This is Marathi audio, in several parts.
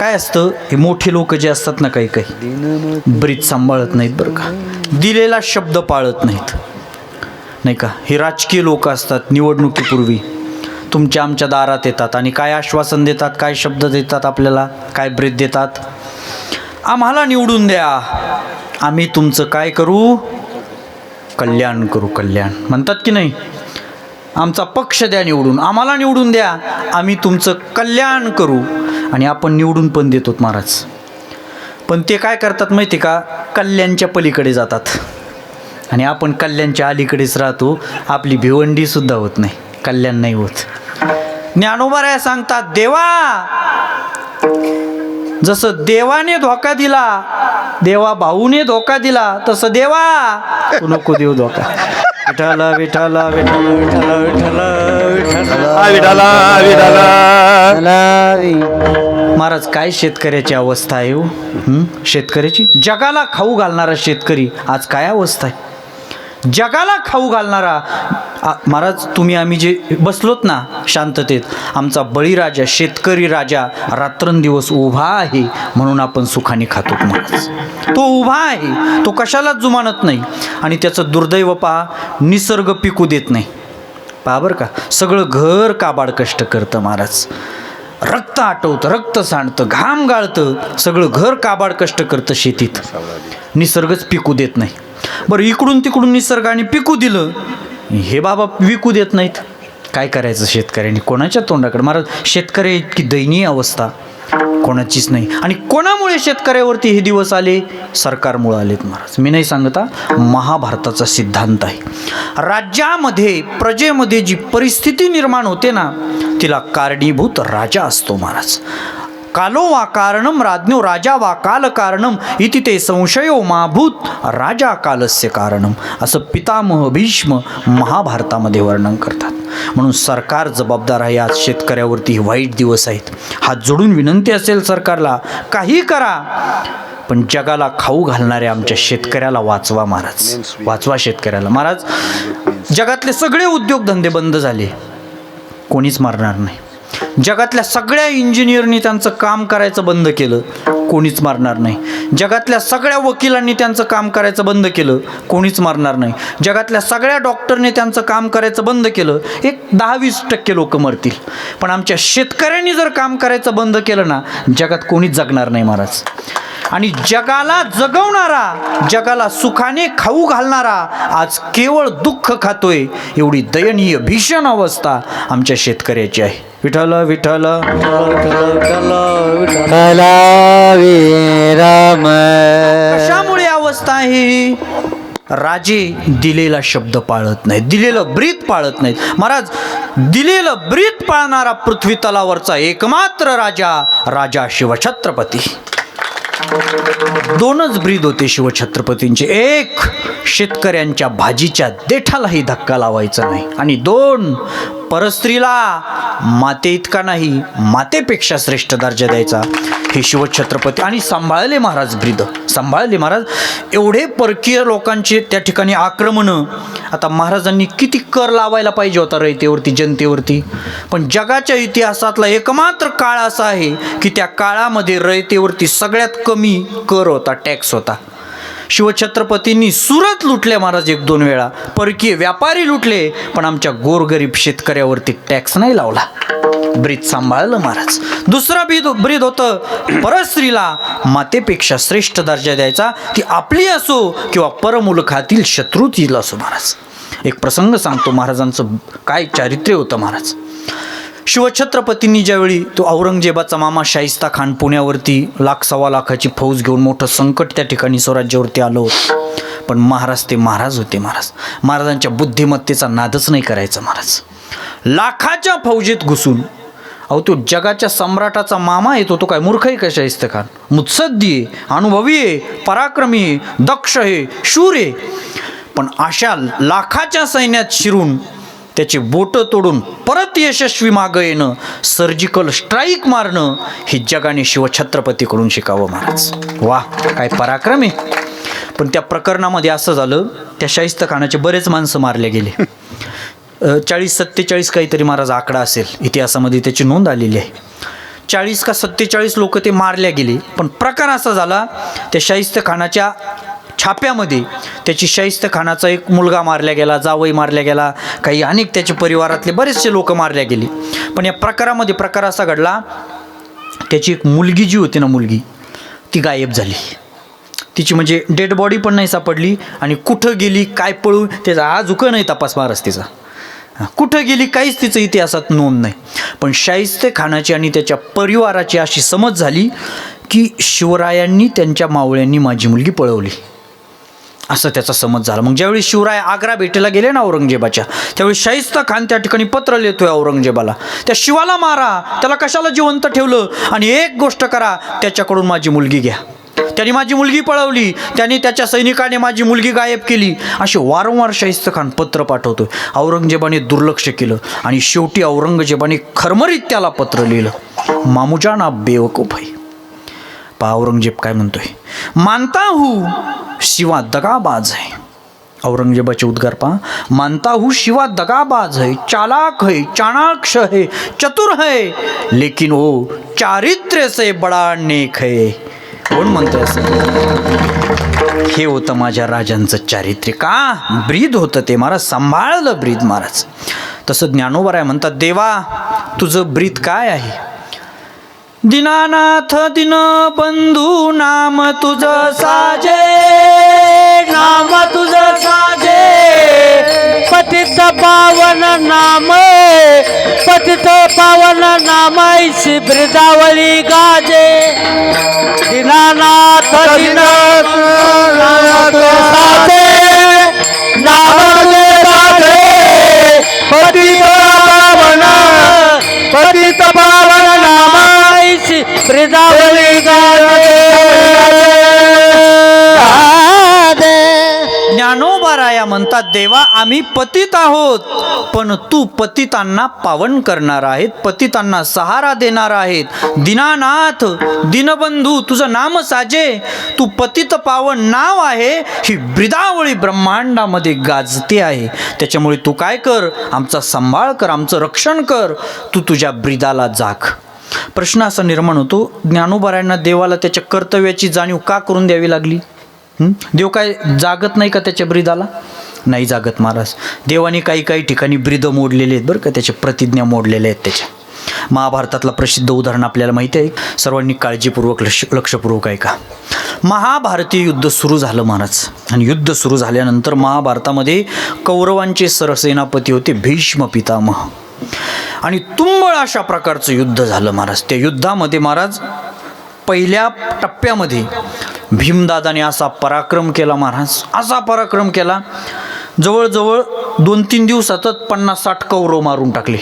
काय असतं हे मोठे लोक जे असतात ना काही काही ब्रीज सांभाळत नाहीत बरं का. दिलेला शब्द पाळत नाहीत. नाही का? हे राजकीय लोक असतात निवडणुकीपूर्वी. तुमच्या आमच्या दारात येतात आणि काय आश्वासन देतात काय शब्द देतात आपल्याला काय ब्रीद देतात? आम्हाला निवडून द्या. आम्ही तुमचं काय करू? कल्याण करू कल्याण. म्हणतात की नाही? आमचा पक्ष द्या निवडून. आम्हाला निवडून द्या. आम्ही तुमचं कल्याण करू. आणि आपण निवडून पण देतो महाराज. पण ते काय करतात माहिती का? कल्याणच्या पलीकडे जातात. आणि आपण कल्याणच्या अलीकडेच राहतो. आपली भिवंडीसुद्धा होत नाही. कल्याण नाही होत. ज्ञानोबाराया सांगतात देवा जसं देवाने धोका दिला देवा भाऊने धोका दिला तसं देवा तू नको देऊ धोका. विठाला विठाला विठाला विठाला विठाला विठाला महाराज काय शेतकऱ्याची अवस्था आहे हं? शेतकऱ्याची? जगाला खाऊ घालणारा शेतकरी आज काय अवस्था आहे? जगाला खाऊ घालणारा. महाराज तुम्ही आम्ही जे बसलोत ना शांततेत आमचा बळीराजा शेतकरी राजा रात्रंदिवस उभा आहे म्हणून आपण सुखाने खातो महाराज. तो उभा आहे तो कशालाच जुमानत नाही आणि त्याचं दुर्दैव पहा निसर्ग पिकू देत नाही. पहा बरं का सगळं घर काबाड कष्ट करतं महाराज. रक्त आटवतं रक्त सांडतं घाम गाळतं सगळं घर काबाड कष्ट करतं शेतीत. निसर्गच पिकू देत नाही. बरं इकडून तिकडून निसर्गाने पिकू दिलं हे बाबा विकू देत नाहीत. काय करायचं शेतकऱ्यांनी? कोणाच्या तोंडाकडे? महाराज शेतकरी इतकी दयनीय अवस्था. कोणाचीच नाही. आणि कोणामुळे शेतकऱ्यावरती हे दिवस आले? सरकारमुळे आलेत महाराज. मी नाही सांगता महाभारताचा सिद्धांत आहे. राज्यामध्ये प्रजेमध्ये जी परिस्थिती निर्माण होते ना तिला कारणीभूत राजा असतो महाराज. कालो वा कारणम राज्ञो राजा वा काल कारणम इति ते संशयो माभूत राजा कालस्य कारणम असं पितामह भीष्म महाभारतामध्ये वर्णन करतात. म्हणून सरकार जबाबदार आहे. आज शेतकऱ्यावरती वाईट दिवस आहेत. हात जोडून विनंती असेल सरकारला काही करा. पण जगाला खाऊ घालणाऱ्या आमच्या शेतकऱ्याला वाचवा महाराज. वाचवा शेतकऱ्याला. महाराज जगातले सगळे उद्योगधंदे बंद झाले. कोणीच मारणार नाही. जगातल्या सगळ्या इंजिनियरनी त्यांचं काम करायचं बंद केलं. कोणीच मारणार नाही. जगातल्या सगळ्या वकिलांनी त्यांचं काम करायचं बंद केलं कोणीच मारणार नाही. जगातल्या सगळ्या डॉक्टरने त्यांचं काम करायचं बंद केलं एक दहा वीस टक्के लोक मरतील. पण आमच्या शेतकऱ्यांनी जर काम करायचं बंद केलं ना जगात कोणीच जगणार नाही महाराज. आणि जगाला जगवणारा जगाला सुखाने खाऊ घालणारा आज केवळ दुःख खातोय एवढी दयनीय भीषण अवस्था आमच्या शेतकऱ्याची आहे. विठ्ठल विठ्ठल. राम कशामुळे अवस्था आहे? ही? राजे दिलेला शब्द पाळत नाहीत दिलेलं ब्रीत पाळत नाहीत. महाराज दिलेलं ब्रीत पाळणारा पृथ्वी तलावरचा एकमात्र राजा राजा शिवछत्रपती. दोनच ब्रीद होते शिवछत्रपतींचे. एक शेतकऱ्यांच्या भाजीच्या देठालाही धक्का लावायचा नाही. आणि दोन परस्त्रीला माते इतका नाही मातेपेक्षा श्रेष्ठ दर्जा द्यायचा. हे शिवछत्रपती आणि सांभाळले महाराज ब्रीद. सांभाळले महाराज. एवढे परकीय लोकांचे त्या ठिकाणी आक्रमणं. आता महाराजांनी किती कर लावायला पाहिजे होता रयतेवरती जनतेवरती. पण जगाच्या इतिहासातला एकमात्र काळ असा आहे की त्या काळामध्ये रयतेवरती सगळ्यात कमी कर होता टॅक्स होता. शिवछत्रपतींनी सुरत लुटले महाराज एक दोन वेळा. परकीय व्यापारी लुटले पण आमच्या गोरगरीब शेतकऱ्यावरती टॅक्स नाही लावला. ब्रीद सांभाळलं महाराज. दुसरा ब्रीद ब्रीद होतं परस्त्रीला मातेपेक्षा श्रेष्ठ दर्जा द्यायचा. ती आपली असो किंवा परमुलखातील शत्रूतील असो महाराज. एक प्रसंग सांगतो महाराजांचं काय चारित्र्य होतं महाराज. शिवछत्रपतींनी ज्यावेळी तो औरंगजेबाचा मामा शाहिस्ता खान पुण्यावरती लाख सव्वा लाखाची फौज घेऊन मोठं संकट त्या ठिकाणी स्वराज्यावरती आलं होतं. पण महाराज ते महाराज होते महाराज. महाराजांच्या बुद्धिमत्तेचा नादच नाही करायचा महाराज. लाखाच्या फौजेत घुसून अहो तो जगाच्या सम्राटाचा मामा येतो तो काय मूर्ख आहे का शाहिस्त खान? मुत्सद्दी आहे अनुभवी आहे पराक्रमी आहे दक्ष आहे शूर आहे. पण अशा लाखाच्या सैन्यात शिरून त्याची बोटं तोडून परत यशस्वी मागं येणं सर्जिकल स्ट्राईक मारणं हे जगाने शिवछत्रपतीकडून शिकावं महाराज. वा काय पराक्रम. आहे पण त्या प्रकरणामध्ये असं झालं त्या शाहिस्त खानाचे बरेच माणसं मारले गेले. चाळीस सत्तेचाळीस काहीतरी महाराज आकडा असेल इतिहासामध्ये त्याची नोंद आलेली आहे. चाळीस का सत्तेचाळीस लोक ते मारल्या गेले पण प्रकार असा झाला त्या शाहिस्त खानाच्या छाप्यामध्ये त्याची शाहिस्त खानाचा एक मुलगा मारला गेला जावई मारल्या गेला काही अनेक त्याच्या परिवारातले बरेचसे लोक मारल्या गेले. पण या प्रकारामध्ये प्रकार असा घडला त्याची एक मुलगी जी होती ना मुलगी ती गायब झाली. तिची म्हणजे डेड बॉडी पण नाही सापडली आणि कुठं गेली काय पळू त्याचा आज उकं नाही तपास मारस तिचा कुठं गेली काहीच तिचं इतिहासात नोंद नाही. पण शाहिस्ते खानाची आणि त्याच्या परिवाराची अशी समज झाली की शिवरायांनी त्यांच्या मावळ्यांनी माझी मुलगी पळवली. असं त्याचा समज झाला. मग ज्यावेळी शिवराय आग्रा भेटीला गेले ना औरंगजेबाच्या त्यावेळी शाहिस्ता खान त्या ठिकाणी पत्र लिहितोय औरंगजेबाला. त्या शिवाला मारा त्याला कशाला जिवंत ठेवलं? आणि एक गोष्ट करा त्याच्याकडून माझी मुलगी घ्या. त्याने माझी मुलगी पळवली त्याने त्याच्या सैनिकाने माझी मुलगी गायब केली. असे वारंवार शाहिस्त खान पत्र पाठवतोय. औरंगजेबाने दुर्लक्ष केलं आणि शेवटी औरंगजेबाने खरमरीत त्याला पत्र लिहिलं. मामुजाना बेवकूफ आहे पहा औरंगजेब काय म्हणतोय? मानता हू शिवा दगाबाज आहे औरंगजेबाचे उद्गार पहा. मानता हू शिवा दगाबाज है. चालाक है चाणाक्ष है चतुर है. लेकिन ओ चारित्र्य से बडा नेक है. कोण म्हणतोय असं? हे होतं माझ्या राजांचं चारित्र्य. का? ब्रीद होतं ते. महाराज सांभाळलं ब्रीद महाराज. तसं ज्ञानोबराय म्हणतात देवा तुझं ब्रीद काय आहे? दिनानाथ दिन बंधू नाम तुझ साजे नाम तुझ साजे. पतित पावन नाम पतित पावन नामाईशी ब्रिदावळी गाजे. दिनानाथ दिन साजे नाम साजे. पतित पावन पतित म्हणाला देवा आम्ही पतित आहोत. पण तू पतितांना पावन करणार आहेत पतितांना सहारा देणार आहेत. दीनानाथ दिनबंधू तुझं नाम साजे. तू पतित पावन नाव आहे ही ब्रिदावळी ब्रह्मांडामध्ये गाजते आहे. त्याच्यामुळे तू काय कर? आमचा सांभाळ कर आमचं रक्षण कर. तू तुझ्या ब्रिदाला जाग. प्रश्न असा निर्माण होतो ज्ञानोबारायांना देवाला त्याच्या कर्तव्याची जाणीव का करून द्यावी लागली? देव काय जागत नाही का त्याच्या ब्रिदाला? नाही जागत महाराज. देवाने काही काही ठिकाणी ब्रिद मोडलेले आहेत बरं का त्याच्या प्रतिज्ञा मोडलेल्या आहेत त्याच्या महाभारतातलं प्रसिद्ध उदाहरण आपल्याला माहिती आहे. सर्वांनी काळजीपूर्वक लक्ष लक्षपूर्वक ऐका. महाभारतीय युद्ध सुरू झालं महाराज. आणि युद्ध सुरू झाल्यानंतर महाभारतामध्ये कौरवांचे सरसेनापती होते भीष्म पितामह. आणि तुंबळ अशा प्रकारचं युद्ध झालं महाराज. त्या युद्धामध्ये महाराज पहिल्या टप्प्यामध्ये भीमदादाने असा पराक्रम केला महाराज. असा पराक्रम केला जवळजवळ दोन तीन दिवसातच पन्नास साठ कौरव मारून टाकले.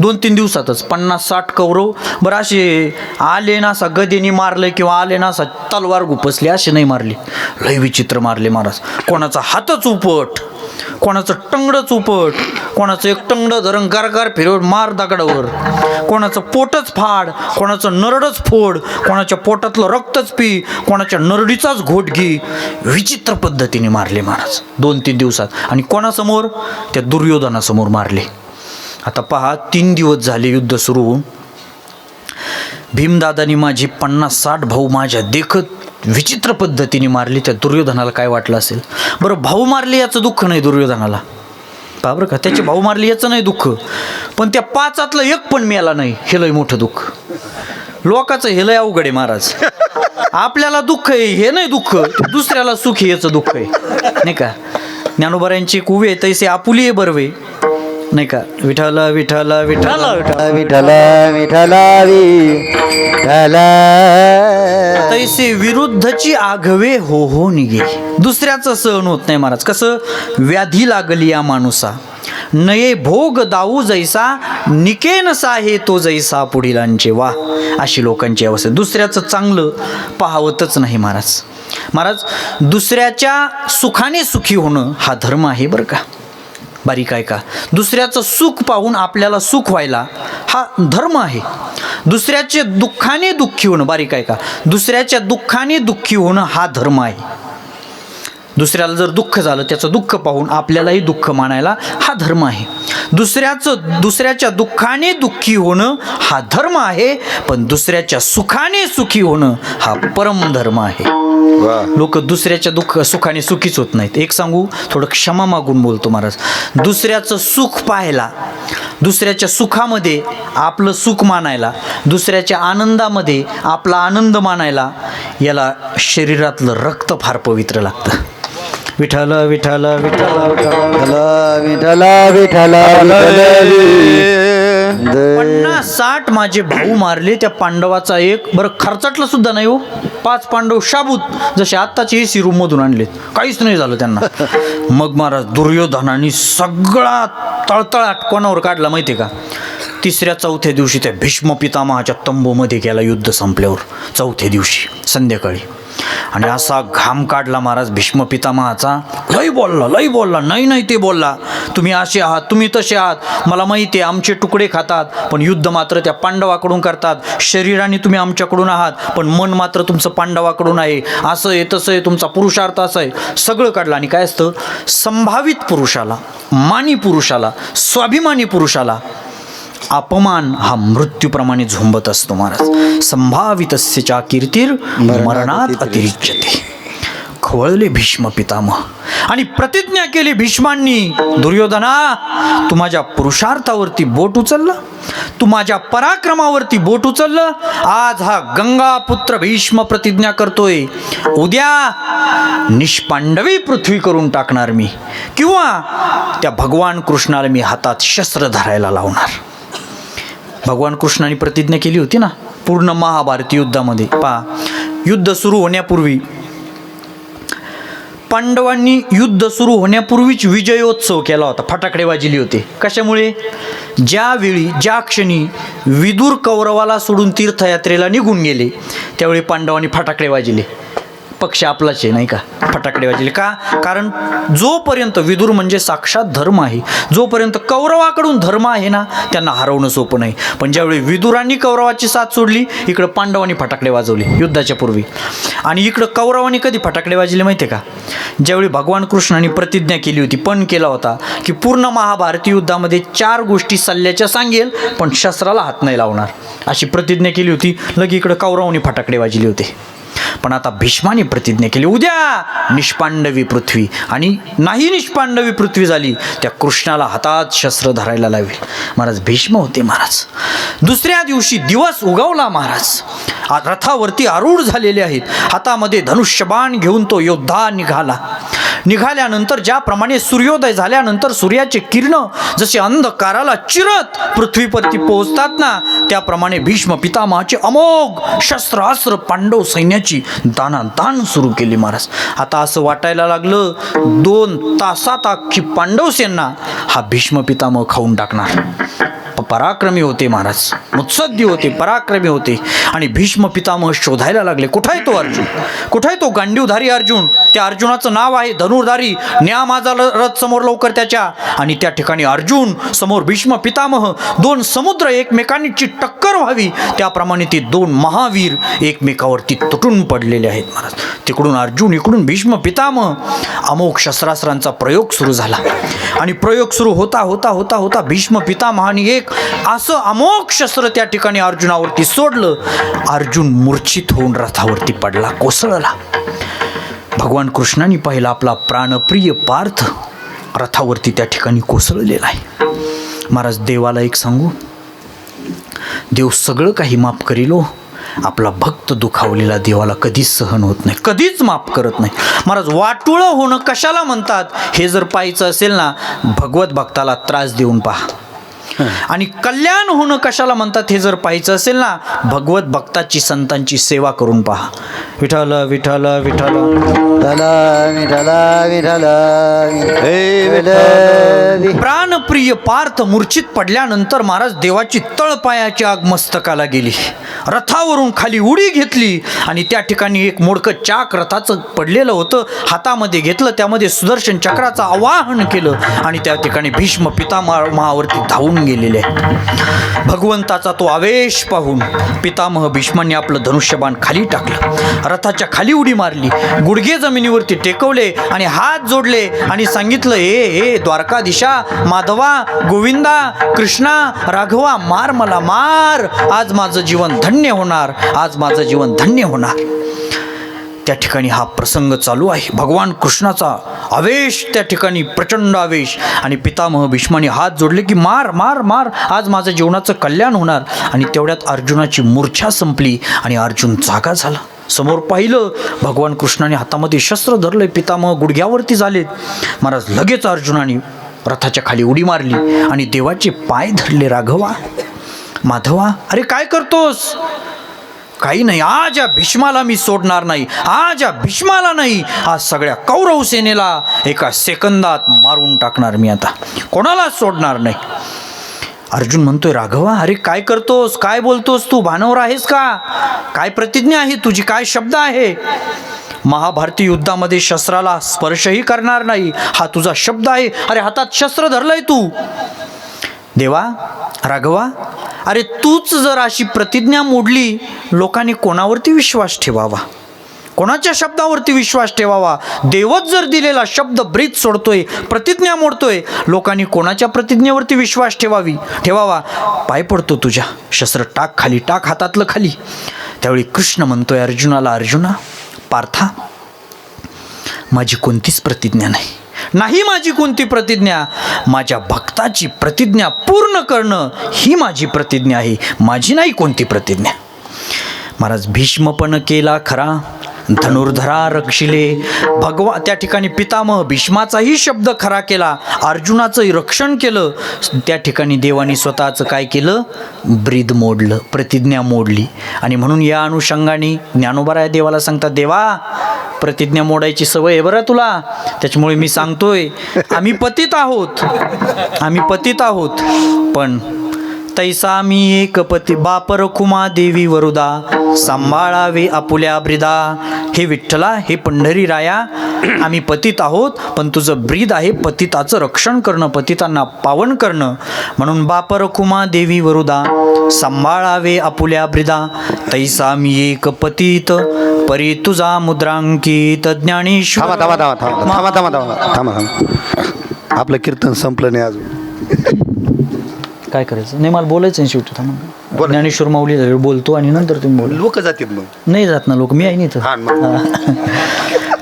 दोन तीन दिवसातच पन्नास साठ कौरव. बरं असे आले ना असा गदेने मारले किंवा आले ना असा तलवार गुपसले असे नाही मारले. लय विचित्र मारले महाराज. कोणाचा हातच उपट कोणाचं टंगडच उपट कोणाचं एक टंगड धरण गारगार फिरवून मार दगडावर. कोणाचं पोटच फाड कोणाचं नरडच फोड कोणाच्या पोटातलं रक्तच पी कोणाच्या नरडीचाच घोट घे. विचित्र पद्धतीने मारले महाराज. दोन तीन दिवसात. आणि कोणासमोर? त्या दुर्योधनासमोर मारले. आता पहा तीन दिवस झाले युद्ध सुरू होऊन. भीमदादानी माझी पन्नास साठ भाऊ माझ्या देखत विचित्र पद्धतीने मारली. त्या दुर्योधनाला काय वाटलं असेल? बरं भाऊ मारले याचं दुःख नाही दुर्योधनाला. पहा बरं का त्याचे भाऊ मारले याचं नाही दुःख. पण त्या पाचातलं एक पण मिळाला नाही हे लय मोठं दुःख. लोकाचं हे लय अवघड आहे महाराज. आपल्याला दुःख आहे हे नाही दुःख. दुसऱ्याला सुख याचं दुःख आहे. नाही का? ज्ञानोबऱ्यांची एक आहे तैसे आपुली आहे बरवे. नाही का? विठ्ठल विठ्ठल विठ्ठल विठ्ठल विठ्ठल. विठ्ठल तैसे विरुद्धची आघवे हो हो निघे. दुसऱ्याचं सहन होत नाही महाराज. कसं? व्याधी लागली या माणूसा. नये भोग दाऊ जैसा निकेन साहे तो जैसा पुढीलांचे. वा अशी लोकांची अवस्था दुसऱ्याचं चांगलं पाहावतच नाही महाराज. महाराज दुसऱ्याच्या सुखाने सुखी होणं हा धर्म आहे बरं का. बारीक आहे का दुसऱ्याचं सुख पाहून आपल्याला सुख व्हायला हा धर्म आहे. दुसऱ्याचे दुःखाने दुःखी होणं बारीक आहे का दुसऱ्याच्या दुःखाने दुःखी होणं हा धर्म आहे. दुसऱ्याला जर दुःख झालं त्याचं दुःख पाहून आपल्यालाही दुःख मानायला हा धर्म आहे. दुसऱ्याचं दुसऱ्याच्या दुःखाने दुःखी होणं हा धर्म आहे पण दुसऱ्याच्या सुखाने सुखी होणं हा परमधर्म आहे. लोक दुसऱ्याच्या दुःख सुखाने सुखीच होत नाहीत. एक सांगू थोडं क्षमा मागून बोलतो महाराज. दुसऱ्याचं सुख पाहायला दुसऱ्याच्या सुखामध्ये आपलं सुख मानायला दुसऱ्याच्या आनंदामध्ये आपला आनंद मानायला याला शरीरातलं रक्त फार पवित्र लागतं. विठ्ठल विठ्ठल विठ्ठल विठ्ठल विठला विठला विठला पन्नास साठ माझे भाऊ मारले त्या पांडवाचा एक. बरं खर्चाटलं सुद्धा नाही हो. पाच पांडव शाबूत जसे आत्ताचे एसी रूम मधून आणलेत. काहीच नाही झालं त्यांना. मग महाराज दुर्योधनाने सगळा तळतळाट कोणावर काढला माहिती का? तिसऱ्या चौथ्या दिवशी त्या भीष्म पितामहाच्या तंबूमध्ये गेला युद्ध संपल्यावर. चौथ्या दिवशी संध्याकाळी. आणि असा घाम काढला महाराज भीष्म पितामहाचा. लई बोलला लई बोलला नाही नाही ते बोलला. तुम्ही असे आहात तुम्ही तसे आहात. मला माहिती आहे आमचे तुकडे खातात पण युद्ध मात्र त्या पांडवाकडून करतात. शरीराने तुम्ही आमच्याकडून आहात पण मन मात्र तुमचं पांडवाकडून आहे. असं आहे तसं आहे तुमचा पुरुषार्थ असं आहे. सगळं काढलं आणि काय असतं? संभावित पुरुषाला मानी पुरुषाला स्वाभिमानी पुरुषाला अपमान हा मृत्यूप्रमाणे झोंबत असतो महाराज. संभावितस्यच्या कीर्तीर मरणात अतिरिच्यते. खवळले भीष्म पितामह. आणि प्रतिज्ञा केली भीष्मांनी दुर्योधना तू माझ्या पुरुषार्थावरती बोट उचललं? तू माझ्या पराक्रमावरती बोट उचललं? आज हा गंगा पुत्र भीष्म प्रतिज्ञा करतोय. उद्या निष्पांडवी पृथ्वी करून टाकणार मी. किंवा त्या भगवान कृष्णाला मी हातात शस्त्र धरायला लावणार. भगवान कृष्णाने प्रतिज्ञा केली होती ना पूर्ण महाभारत युद्धामध्ये. पहा युद्ध सुरू होण्यापूर्वी पांडवांनी युद्ध सुरू होण्यापूर्वीच विजयोत्सव केला होता फटाकडे वाजले होते. कशामुळे? ज्यावेळी ज्या क्षणी विदूर कौरवाला सोडून तीर्थयात्रेला निघून गेले त्यावेळी पांडवांनी फटाकडे वाजले. पक्ष आपलाच आहे नाही का? फटाकडे वाजले. का? कारण जोपर्यंत विदूर म्हणजे साक्षात धर्म आहे जोपर्यंत कौरवाकडून धर्म आहे ना त्यांना हरवणं सोपं नाही. पण ज्यावेळी विदुरांनी कौरवाची साथ सोडली इकडं पांडवांनी फटाकडे वाजवले युद्धाच्या पूर्वी. आणि इकडं कौरवांनी कधी फटाकडे वाजले माहिती आहे का? ज्यावेळी भगवान कृष्णाने प्रतिज्ञा केली होती पण केला होता की पूर्ण महाभारती युद्धामध्ये चार गोष्टी सल्ल्याच्या सांगेल पण शस्त्राला हात नाही लावणार. अशी प्रतिज्ञा केली होती लगे इकडं कौरवांनी फटाकडे वाजले होते. पण आता भीष्माने प्रतिज्ञा केली. उद्या निष्पांडवी पृथ्वी. आणि नाही निष्पांडवी पृथ्वी झाली त्या कृष्णाला हातात शस्त्र धरायला लावेल. महाराज भीष्म होते महाराज. दुसऱ्या दिवशी दिवस उगवला महाराज. रथावरती आरूढ झालेले आहेत. हातामध्ये धनुष्यबाण घेऊन तो योद्धा निघाला. निघाल्यानंतर ज्याप्रमाणे सूर्योदय झाल्यानंतर सूर्याचे किरण जसे अंधकाराला चिरत पृथ्वीवरती पोहोचतात ना त्याप्रमाणे भीष्म पितामहाचे अमोघ शस्त्रास्त्र पांडव सैन्याची दानादान सुरू केली महाराज. आता असं वाटायला लागलं दोन तासात अख्खी पांडव सेना हा भीष्म पितामह खाऊन टाकणार. पराक्रमी होते महाराज. मुत्सद्दी होते पराक्रमी होते. आणि भीष्म पितामह शोधायला लागले कुठं आहे तो अर्जुन? कुठं आहे तो गांडीवधारी अर्जुन? त्या अर्जुनाचं नाव आहे धनुर्धारी न्या माझा रथ समोर लवकर त्याच्या. आणि त्या ठिकाणी अर्जुन समोर भीष्म पितामह दोन समुद्र एकमेकांची टक्कर व्हावी. त्याप्रमाणे ते दोन महावीर एकमेकावरती तुटून पडलेले आहेत महाराज. तिकडून अर्जुन इकडून भीष्म पितामह अमोघ शस्त्रास्त्रांचा प्रयोग सुरू झाला. आणि प्रयोग सुरू होता होता होता होता भीष्म पितामहाने एक असं अमोघ शस्त्र त्या ठिकाणी अर्जुनावरती सोडलं. अर्जुन मूर्छित होऊन रथावरती पडला कोसळला. भगवान कृष्णाने पाहिला आपला प्राणप्रिय पार्थ. रथावरती त्या ठिकाणी कोसळलेला आहे. महाराज देवाला एक सांगू. देव सगळं काही माफ करीलो. आपला भक्त दुखावलेला देवाला कधीच सहन होत नाही कधीच माफ करत नाही. महाराज वाटुळं होणं कशाला म्हणतात? हे जर पाहायचं असेल ना भगवत भक्ताला त्रास देऊन पहा. आणि कल्याण होणं कशाला म्हणतात हे जर पाहायचं असेल ना भगवत भक्ताची संतांची सेवा करून पहा. विठला विठला विठला प्राणप्रिय पार्थ मूर्छित पडल्यानंतर महाराज देवाची तळपायाची आग मस्तकाला गेली. रथावरून खाली उडी घेतली आणि त्या ठिकाणी एक मोडकं चाक रथाचं पडलेलं होतं. हातामध्ये घेतलं त्यामध्ये सुदर्शन चक्राचं आवाहन केलं आणि त्या ठिकाणी भीष्म पितामहावरती धावून गेलेले आहेत भगवंताचा तो आवेश पाहून पितामह भीष्मांनी आपलं धनुष्यबाण खाली टाकलं. रथाच्या खाली उडी मारली. गुडघे जमिनीवरती टेकवले आणि हात जोडले आणि सांगितलं हे हे द्वारकाधीशा माधवा गोविंदा कृष्णा राघवा मार मला मार. आज माझं जीवन धन्य होणार. आज माझं जीवन धन्य होणार. त्या ठिकाणी हा प्रसंग चालू आहे. भगवान कृष्णाचा आवेश त्या ठिकाणी प्रचंड आवेश. आणि पितामह भीष्माने हात जोडले की मार मार मार. आज माझं जीवनाचं कल्याण होणार. आणि तेवढ्यात अर्जुनाची मूर्छा संपली आणि अर्जुन जागा झाला. समोर पाहिलं भगवान कृष्णाने हातामध्ये शस्त्र धरलं पितामह गुडघ्यावरती झालेत. महाराज लगेच अर्जुनाने रथाच्या खाली उडी मारली आणि देवाचे पाय धरले राघवा माधवा अरे काय करतोस? काही नाही. आज या भीष्माला मी सोडणार नाही. आज या भीष्माला नाही. आज सगळ्या कौरव सेनेला एका सेकंदात मारून टाकणार मी आता. कोणालाच सोडणार नाही? अर्जुन म्हणतोय राघवा अरे काय करतोस? काय बोलतोस तू? भानवर आहेस का? काय प्रतिज्ञा आहे तुझी? काय शब्द आहे? महाभारती युद्धामध्ये शस्त्राला स्पर्शही करणार नाही. हा तुझा शब्द आहे. अरे हातात शस्त्र धरलंय तू. देवा राघवा अरे तूच जर अशी प्रतिज्ञा मोडली लोकांनी कोणावरती विश्वास ठेवावा? कोणाच्या शब्दावरती विश्वास ठेवावा? देवच जर दिलेला शब्द ब्रीत सोडतोय प्रतिज्ञा मोडतोय लोकांनी कोणाच्या प्रतिज्ञेवरती विश्वास ठेवावी? ठेवावा? पाय पडतो तुझ्या. शस्त्र टाक खाली टाक हातातलं खाली. त्यावेळी कृष्ण म्हणतोय अर्जुनाला अर्जुना पार्था माझी कोणतीच प्रतिज्ञा नाही. नाही माझी कोणती प्रतिज्ञा? माझ्या भक्ताची प्रतिज्ञा पूर्ण करणं ही माझी प्रतिज्ञा आहे. माझी नाही कोणती प्रतिज्ञा. महाराज भीष्म पण केला खरा. धनुर्धरा रक्षिले. भगवा त्या ठिकाणी पितामह भीष्माचाही शब्द खरा केला. अर्जुनाचंही रक्षण केलं. त्या ठिकाणी देवाने स्वतःचं काय केलं? ब्रीद मोडलं प्रतिज्ञा मोडली. आणि म्हणून या अनुषंगाने ज्ञानोबराया देवाला सांगतात देवा प्रतिज्ञा मोडायची सवय आहे बरं तुला. त्याच्यामुळे मी सांगतोय आम्ही पतित आहोत. आम्ही पतित आहोत. पण तैसा मी एक पती बापर रखुमा देवी वरुदा सांभाळावे आपुल्या ब्रिदा. हे विठ्ठला हे पंढरी राया आम्ही पतित आहोत पण तुझं ब्रीद आहे पतिताचं रक्षण करणं पतितांना पावन करणं. म्हणून बापर रखुमा देवी वरुदा सांभाळावे आपुल्या ब्रिदा. तैसा मी एक पतित परी तुझा मुद्रांकित ज्ञानेश्वर थांबा थांबा थांबा थांबा थांबा थांबा थांबा थांबा थांबा आपलं कीर्तन संपलं नाही अजून काय करायचं नाही मला बोलायचं आहे शेवटी थांबा ज्ञानेश्वर माऊली झाल्यावर बोलतो आणि नंतर तुम्ही बोला. लोक जातील मग. नाही जात ना लोक मी आहे नाही हा.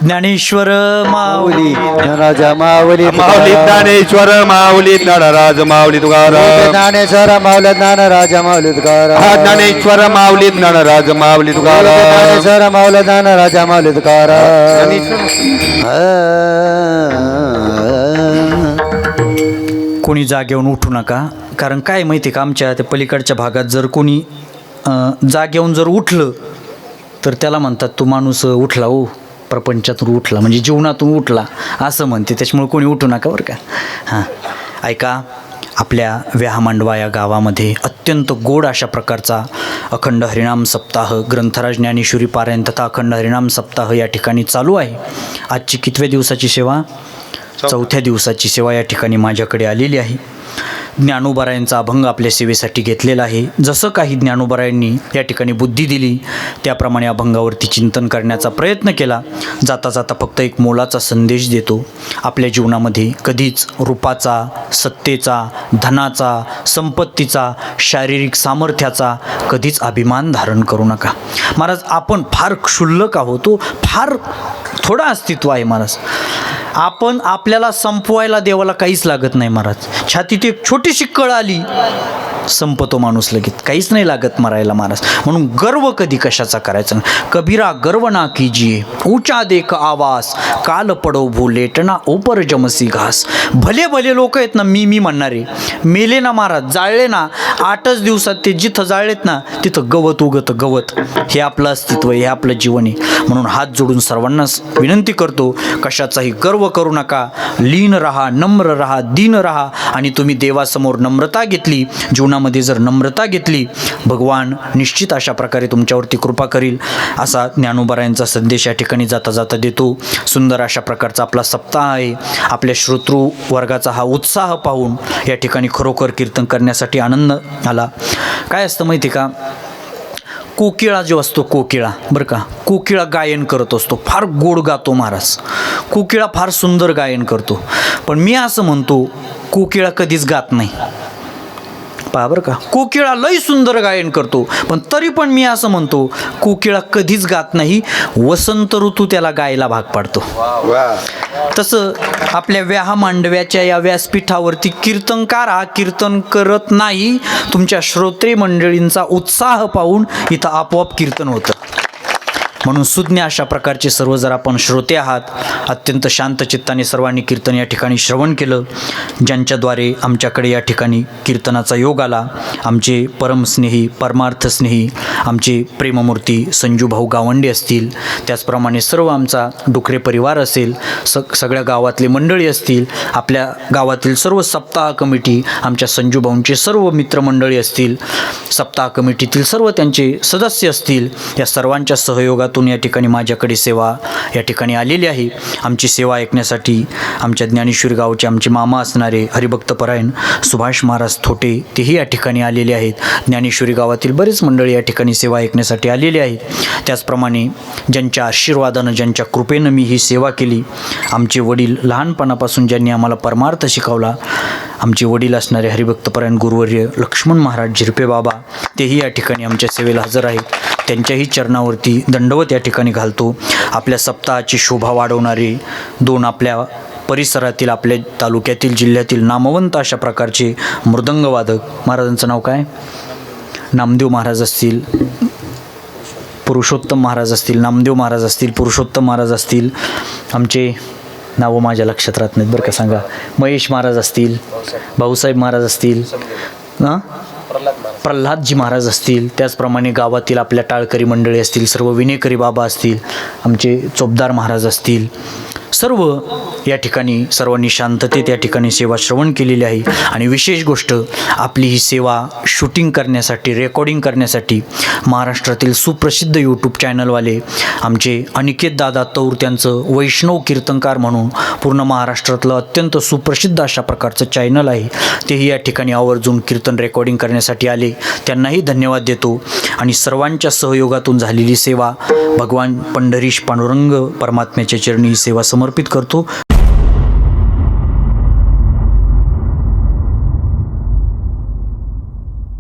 ज्ञानेश्वर माऊली. राजा माऊली माऊली ज्ञानेश्वर माऊली नडराज माऊली तुकाराम. ज्ञानेश्वर माऊली ज्ञान राजा माऊली तुकाराम. हा ज्ञानेश्वर माऊली नडराज माऊली तुकाराम. ज्ञानेश्वर माऊली ज्ञान राजा माऊली तुकाराम. कोणी जागेवरून उठू नका. कारण काय माहिती का? आमच्या त्या पलीकडच्या भागात जर कोणी अं, जागेवरून जर उठलं तर त्याला म्हणतात तो माणूस उठला ओ प्रपंचातून उठला म्हणजे जीवनातून उठला असं म्हणते. त्याच्यामुळे कोणी उठू नका बरं का. हां. ऐका आपल्या व्याहामांडवा या गावामध्ये अत्यंत गोड अशा प्रकारचा अखंड हरिणाम सप्ताह ग्रंथराज ज्ञानेश्वरी पारायण तथा अखंड हरिणाम सप्ताह या ठिकाणी चालू आहे. आजची कितव्या दिवसाची सेवा? चौथ्या दिवसाची सेवा या ठिकाणी माझ्याकडे आलेली आहे. ज्ञानोबरायांचा अभंग आपल्या सेवेसाठी घेतलेला आहे. जसं काही ज्ञानोबरायांनी या ठिकाणी बुद्धी दिली त्याप्रमाणे अभंगावरती चिंतन करण्याचा प्रयत्न केला. जाता जाता फक्त एक मोलाचा संदेश देतो. आपल्या जीवनामध्ये कधीच रूपाचा सत्तेचा धनाचा संपत्तीचा शारीरिक सामर्थ्याचा कधीच अभिमान धारण करू नका. महाराज आपण फार क्षुल्लक आहोत. फार थोडा अस्तित्व आहे महाराज. आपण आपल्याला संपवायला देवाला काहीच लागत नाही महाराज. छातीत एक छोटीशी कळ आली संपतो माणूस लगेच. काहीच नाही लागत मरायला महाराज. म्हणून गर्व कधी कशाचा करायचा कबीरा गर्व ना कीजिये ऊंचा देख आवास काल पडो भूलेटना ओपर जमसी घास. भले भले लोक आहेत ना मी मी म्हणणारे. मेले ना महाराज जाळले ना आठच दिवसात ते जिथं जाळलेत ना तिथं गवत उगत गवत. हे आपलं अस्तित्व आहे हे आपलं जीवन आहे. म्हणून हात जोडून सर्वांना विनंती करतो कशाचाही गर्व करू नका. लीन रहा नम्र रहा दीन रहा. आणि तुम्ही देवासमोर नम्रता घेतली जीवनामध्ये जर नम्रता घेतली भगवान निश्चित अशा प्रकारे तुमच्यावरती कृपा करील असा ज्ञानोबरायांचा संदेश या ठिकाणी जाता जाता देतो. सुंदर अशा प्रकारचा आपला सप्ताह आहे. आपल्या श्रोतृ वर्गाचा हा उत्साह पाहून या ठिकाणी खरोखर कीर्तन करण्यासाठी आनंद आला. काय असतं माहिती का? कोकिळा जो असतो कोकिळा बरं का? कोकिळा गायन करत असतो फार गोड गातो महाराज. कोकिळा फार सुंदर गायन करतो. पण मी असं म्हणतो कोकिळा कधीच गात नाही. पहा बरं का कोकिळा लय सुंदर गायन करतो पण तरी पण मी असं म्हणतो कोकिळा कधीच गात नाही वसंत ऋतू त्याला गायला भाग पाडतो. तसं आपल्या व्याहा मांडव्याच्या या व्यासपीठावरती कीर्तनकार हा कीर्तन करत नाही तुमच्या श्रोत्री मंडळींचा उत्साह पाहून इथं आपोआप कीर्तन होतं. म्हणून सुज्ञ अशा प्रकारचे सर्व जर आपण श्रोते आहात अत्यंत शांत चित्ताने सर्वांनी कीर्तन या ठिकाणी श्रवण केलं ज्यांच्याद्वारे आमच्याकडे या ठिकाणी कीर्तनाचा योग आला आमचे परमस्नेही परमार्थस्नेही आमचे प्रेममूर्ती संजूभाऊ गावंडे असतील त्याचप्रमाणे सर्व आमचा डुकरे परिवार असेल स सगळ्या गावातले मंडळी असतील आपल्या गावातील सर्व सप्ताह कमिटी आमच्या संजूभाऊंचे सर्व मित्रमंडळी असतील सप्ताह कमिटीतील सर्व त्यांचे सदस्य असतील या सर्वांच्या सहयोगातून या ठिकाणी माझ्याकडे सेवा या ठिकाणी आलेली आहे. आमची सेवा ऐकण्यासाठी आमच्या ज्ञानेश्वर गावचे आमचे मामा असणारे हरिभक्तपरायण सुभाष महाराज थोटे तेही या ठिकाणी आलेले आहेत. ज्ञानेश्वरी गावातील बरेच मंडळी या ठिकाणी सेवा ऐकण्यासाठी आलेले आहेत. त्याचप्रमाणे ज्यांच्या आशीर्वादानं ज्यांच्या कृपेनं मी ही सेवा केली आमचे वडील लहानपणापासून ज्यांनी आम्हाला परमार्थ शिकवला आमचे वडील असणारे हरिभक्तपरायण गुरुवर्य लक्ष्मण महाराज झिरपे बाबा तेही या ठिकाणी आमच्या सेवेला हजर आहेत. त्यांच्याही चरणावरती दंडवत या ठिकाणी घालतो. आपल्या सप्ताहाची शोभा वाढवणारे दोन आपल्या परिसरातील आपल्या तालुक्यातील जिल्ह्यातील नामवंत अशा प्रकारचे मृदंगवादक. महाराजांचं नाव काय? नामदेव महाराज असतील. पुरुषोत्तम महाराज असतील. नामदेव महाराज असतील पुरुषोत्तम महाराज असतील. आमचे नावं माझ्या लक्षात राहत नाहीत बरं का सांगा. महेश महाराज असतील. भाऊसाहेब महाराज असतील. हां? प्रल्हादजी महाराज असतील त्याचप्रमाणे गावातील आपल्या टाळकरी मंडळी असतील सर्व विनेकरी बाबा असतील आमचे चोपदार महाराज असतील सर्व या ठिकाणी सर्वांनी शांततेत या ठिकाणी सेवा श्रवण केलेली आहे. आणि विशेष गोष्ट आपली ही सेवा शूटिंग करण्यासाठी रेकॉर्डिंग करण्यासाठी महाराष्ट्रातील सुप्रसिद्ध यूट्यूब चॅनलवाले आमचे अनिकेत दादा तौर त्यांचं वैष्णव कीर्तनकार म्हणून पूर्ण महाराष्ट्रातलं अत्यंत सुप्रसिद्ध अशा प्रकारचं चॅनल आहे. तेही या ठिकाणी आवर्जून कीर्तन रेकॉर्डिंग करण्यासाठी आले. त्यांनाही धन्यवाद देतो. आणि सर्वांच्या सहयोगातून झालेली सेवा भगवान पंढरीश पांडुरंग परमात्म्याच्या चरणी ही सेवा समर्पित करतो.